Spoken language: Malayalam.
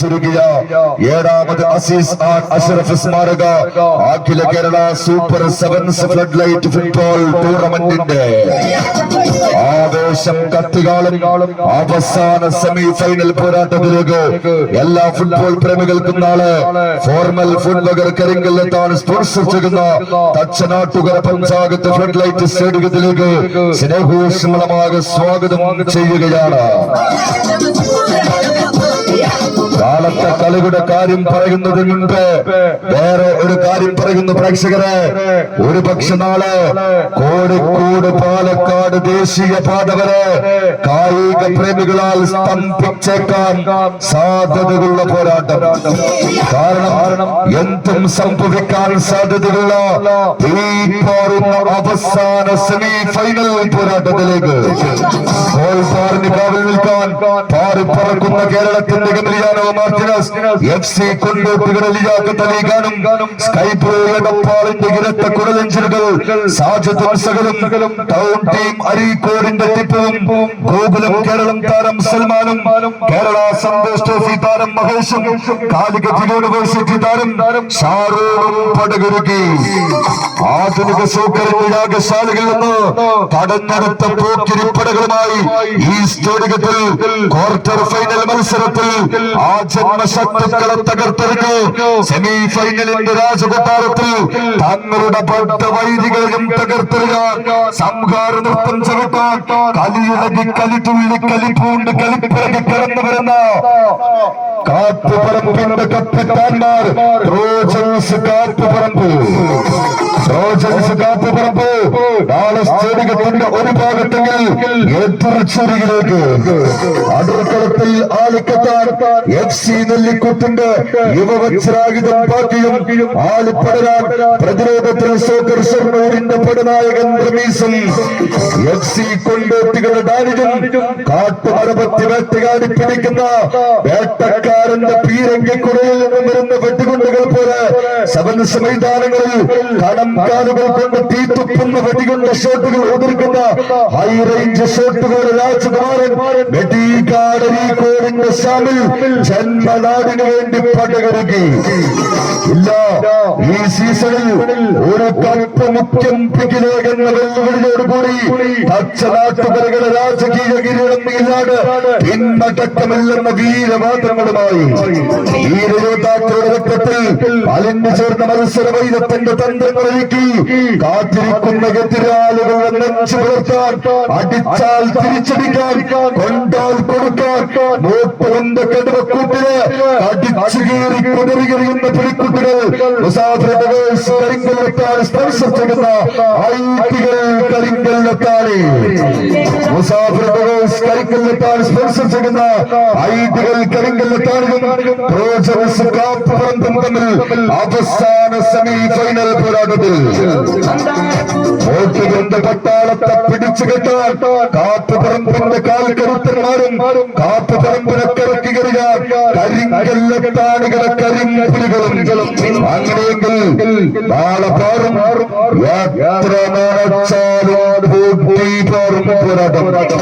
സംഘടിപ്പിച്ചിരിക്കുക ഏഴാമത് അസീസ് അഷറഫ് സ്മാരക. അഖില Kerala super sevens flood light football ടൂർണമെന്റിന്റെ ആവേശം കത്തികാളും അവസാന സെമി ഫൈനൽ പോരാട്ടത്തിലേക്ക് എല്ലാ ഫുട്ബോൾ പ്രേമികൾക്കും നാളെ ഫോർമൽ ഫുട്ബോൾ കരിങ്കല്ലെത്താണ് സ്പോൺസർ ചെയ്യുന്ന തച്ചനാട്ടുകര പഞ്ചായത്ത് ഫ്ലഡ് ലൈറ്റ് സ്റ്റേഡിയത്തിലേക്ക് സ്നേഹോഷ്മളമായ സ്വാഗതം ചെയ്യുകയാണ്. കളിയുടെ കാര്യം പറയുന്നതിന് മുൻപ് വേറെ ഒരു കാര്യം പറയുന്നു പ്രേക്ഷകരെ. ഒരു പക്ഷെ നാളെ കോഴിക്കോട് പാലക്കാട് ദേശീയ പാത വരെ കായിക പ്രേമികളാൽ സ്തംഭിച്ചേക്കാൻ സാധ്യതയുള്ള പോരാട്ടം. കാരണം എന്തും സംഭവിക്കാൻ സാധ്യതയുള്ള അവസാന സെമി ഫൈനൽ പോരാട്ടത്തിലേക്ക് നിൽക്കാൻ പാറിപ്പറക്കുന്ന കേരളത്തിന്റെ ഗമലിയാനോ മാർട്ടിനസ് എഫ് സി കൊണ്ടോട്ടുകട ലിയാക്ക് തലീകാനും സ്കൈ പ്രോ എടപ്പാളിന്റെ ഇരട്ട കുടലഞ്ചിലുകൾ സാജത്തും സകലും ടൗൺ ടീം അരീക്കോടിന്റെ ടിപ്പും ഗോകുലം കേരളം താരം സൽമാനും കേരള സന്തോഷ് ട്രോഫി താരം മഹേഷും കാലിക്കറ്റ് യൂണിവേഴ്സിറ്റി താരം ഷാറൂഖും പടകുരുക്കി. ആധുനിക സൗകര്യന്റെ യാഗശാലകളിൽ നിന്ന് കടഞ്ഞെടുത്ത പോക്കിരിപ്പടകളുമായി ഈ സ്റ്റേഡിയത്തിൽ ക്വാർട്ടർ ഫൈനൽ മത്സരത്തിൽ ആ ജന്മശത്രുക്കളെ തകർത്തെറിഞ്ഞു. സെമി ഫൈനലിന്റെ രാജകൊട്ടാരത്തിൽ തങ്ങളുടെ പട്ട വൈദികളെയും തകർത്തെറിയാൻ സംഹാര നൃത്തം ചവിട്ടാൻ കലിയിളകി കലിതുള്ളി കലിപ്പൂണ്ട് കലിപ്പിളകി കടന്നു വരുന്ന കാട്ടുപറമ്പിന്റെ കപ്പിത്താന്മാർ റോജൻസ് കാട്ടുപറമ്പ്. റോജൻസ് കാട്ടുപറമ്പ്. നാളെ സ്റ്റേഡിയത്തിന്റെ ഒരു ഭാഗത്തെങ്കിൽ എതിർച്ചെറിയിലേക്ക് അടുക്കളത്തിൽ ആലിക്കത്താൻ എഫ് സി നെല്ലിക്കുത്തിന്റെ യുവവത്സരായുധം ബാക്കിയും ആലിപ്പടരാൻ പ്രതിരോധത്തിൽ സോക്കർ ഷൊർണൂരിന്റെ പടനായകൻ റമീസും എഫ് സി കൊണ്ടോട്ടികളുടെ ഡാനിജും കാട്ടുമരപത്തി വേട്ടയാടി പിടിക്കുന്ന വേട്ടക്കാരന്റെ പീരങ്കിക്കുടയിൽ നിന്നും വരുന്ന വെട്ടുകുണ്ടുകൾ പോലെ സെവൻസ് മൈതാനങ്ങളിൽ കടം കാലുകൾ കൊണ്ട് തീത്തുപ്പുന്ന വെടികൊണ്ട ഷോട്ടുകൾ ഉതിർക്കുന്ന ഹൈ റേഞ്ച് ഷോട്ടുകൾ രാജകുമാരൻ വെടികാടരീക്കോടിന്റെ സാമിൽ ജന്മനാടിന് വേണ്ടി പടകരുകി ഇല്ല ഈ സീസണിൽ ഒരു കപ്പ് മുഖ്യം പിക്കിലേക്കെന്ന വെല്ലുവിളിയോടുകൂടി പച്ചനാട്ടുകരകളുടെ രാജകീയ കിരീടം ഇല്ലാട് പിന്നടക്കമില്ലെന്ന വീരവാദങ്ങളുമായി. രക്തത്തിൽ അലിഞ്ഞു ചേർന്ന മത്സര വൈദത്തിന്റെ തന്ത്രങ്ങളൊരുക്കി കാത്തിരിക്കുന്ന എതിരാളികളെ നെഞ്ചു പുലർത്താൻ അടിച്ചാൽ തിരിച്ചടിക്കാൻ കൊണ്ടാൽ കൊടുക്കാൻ. മൂപ്പവന്റെ കടുവക്കൂട്ടിൽ അടിച്ചു കീറി കുതിറിയെറിയുന്ന പിടിക്കുട്ടികൾ കരിങ്കല്ലെത്താൻ സ്പർശം ചെയ്യുന്ന ഐതികൾ കരിങ്കല്ലെത്താനെ മുസാഫിറേഴ്സ് കരിങ്കല്ലെത്താൻ സ്പർശം ചെയ്യുന്ന തമ്മിൽ അവസാന സെമി ഫൈനൽ പോരാട്ടത്തിൽ. പട്ടാളത്തെ പിടിച്ചു കെട്ടാൻ കാട്ടുപറമ്പിന്റെ കാൽക്കരുത്തന്മാരും കാട്ടുപറമ്പിനെ കിറക്കി കറിയാൻ കരിങ്കല്ലാണികളെ കരിമ്പുലികളും. അങ്ങനെയെങ്കിൽ നാളെ പാറും. എത്ര പാറും പോരാട്ടം.